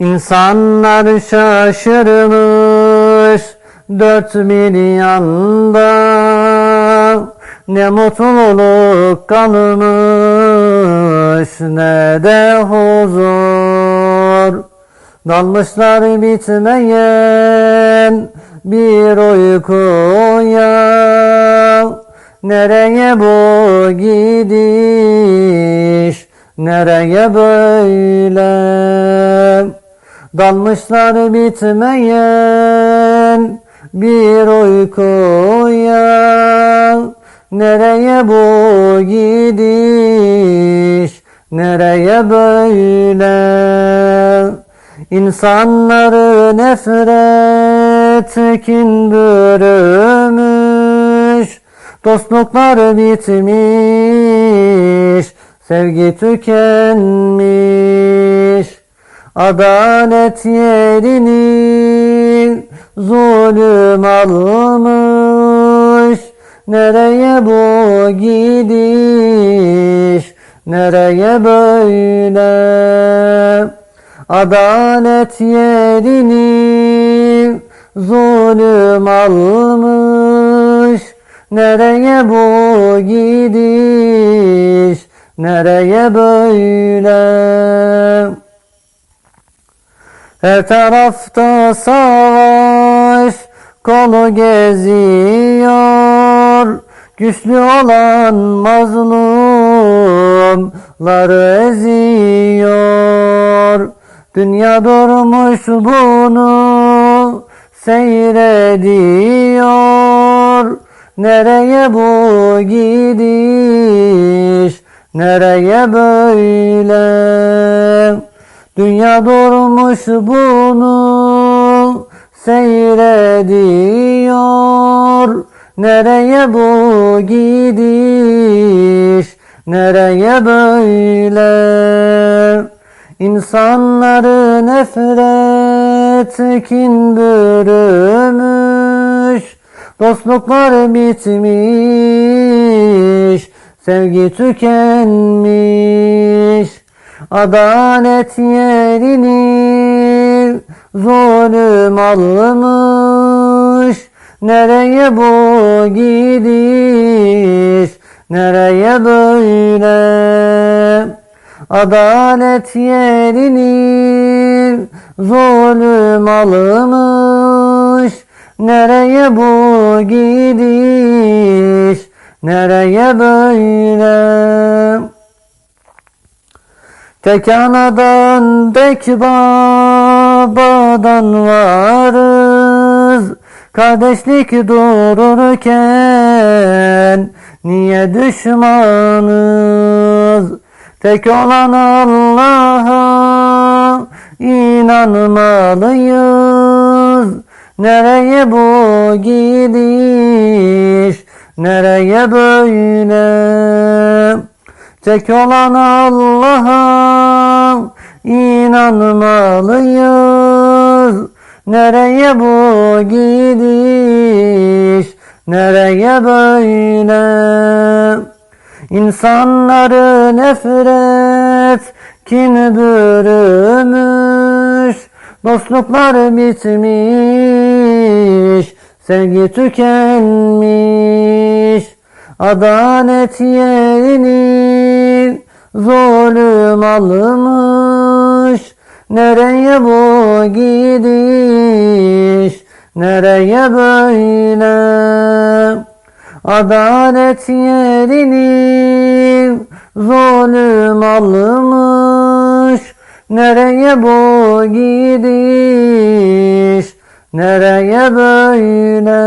İnsanlar şaşırmış dört bir yanda Ne mutluluk kalmış ne de huzur. Dalmışlar bitmeyen bir uykuya. Nereye bu gidiş nereye böyle Dalmışlar bitmeyen bir uykuya Nereye bu gidiş nereye böyle? İnsanları nefret kin bürümüş. Dostluklar bitmiş Sevgi tükenmiş Adalet yerini zulüm almış. Nereye bu gidiş? Nereye böyle? Adalet yerini zulüm almış. Nereye bu gidiş? Nereye böyle her tarafta savaş kolu geziyor. Güçlü olan mazlumları eziyor. Dünya durmuş bunu seyrediyor. Nereye bu gidiş nereye böyle Dünya durmuş bunu seyrediyor. Nereye bu gidiş? Nereye böyle? İnsanları nefret kin bürümüş. Dostluklar bitmiş. Sevgi tükenmiş Adalet yerini zulüm almış. Nereye bu gidiş? Nereye böyle? Adalet yerini zulüm almış. Nereye bu gidiş? Nereye böyle Tek anadan tek babadan varız. Kardeşlik dururken niye düşmanız? Tek olan Allah'a inanmalıyız. Nereye bu gidiş? Nereye böyle Tek olan Allah'a inanmalıyız. Nereye bu gidiş, nereye böyle? İnsanları nefret, kin bürümüş. Dostluklar bitmiş, sevgi tükenmiş. Adalet yerini zulüm almış. Nereye bu gidiş? Nereye böyle? Adalet yerini zulüm almış. Nereye bu gidiş? Nereye böyle